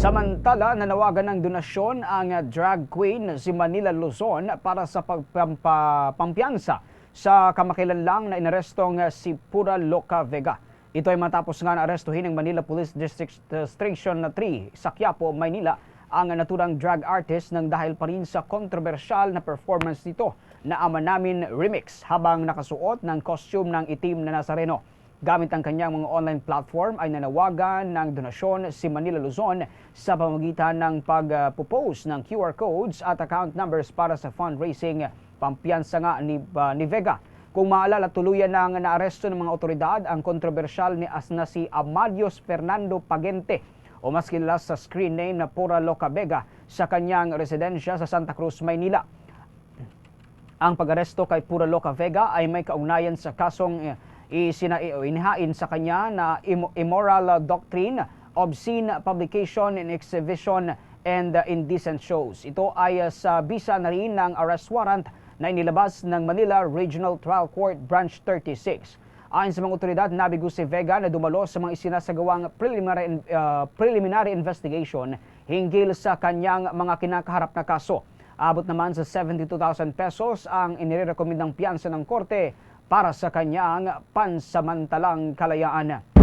Samantala, nanawagan ng donasyon ang drag queen si Manila Luzon para sa pagpampiyansa sa kamakilan lang na inarestong si Pura Loca Vega. Ito ay matapos nga na arestuhin ng Manila Police District Station 3 sa Quiapo, Maynila ang naturang drag artist nang dahil pa rin sa kontrobersyal na performance nito na Ama Namin Remix habang nakasuot ng costume ng itim na Nazareno. Gamit ang kanyang mga online platform ay nanawagan ng donasyon si Manila Luzon sa pamamagitan ng pag-propose ng QR codes at account numbers para sa fundraising pampiyansa nga ni, uh, ni Vega. Kung maalala, tuluyan nang naaresto ng mga otoridad ang kontrobersyal ni as na si Amalios Fernando Pagente o mas kilala sa screen name na Pura Loca Vega sa kanyang residensya sa Santa Cruz, Maynila. Ang pag-aresto kay Pura Loca Vega ay may kaugnayan sa kasong eh, isina, inihain sa kanya na immoral doctrine, obscene publication and exhibition and indecent shows. Ito ay uh, sa bisa na rin ng arrest warrant na inilabas ng Manila Regional Trial Court Branch 36. Ayon sa mga otoridad, nabigo si Vega na dumalo sa mga isinasagawang preliminary, uh, preliminary investigation hinggil sa kanyang mga kinakaharap na kaso. Abot naman sa 72,000 pesos ang inirekomendang piyansa ng korte para sa kanyang pansamantalang kalayaan.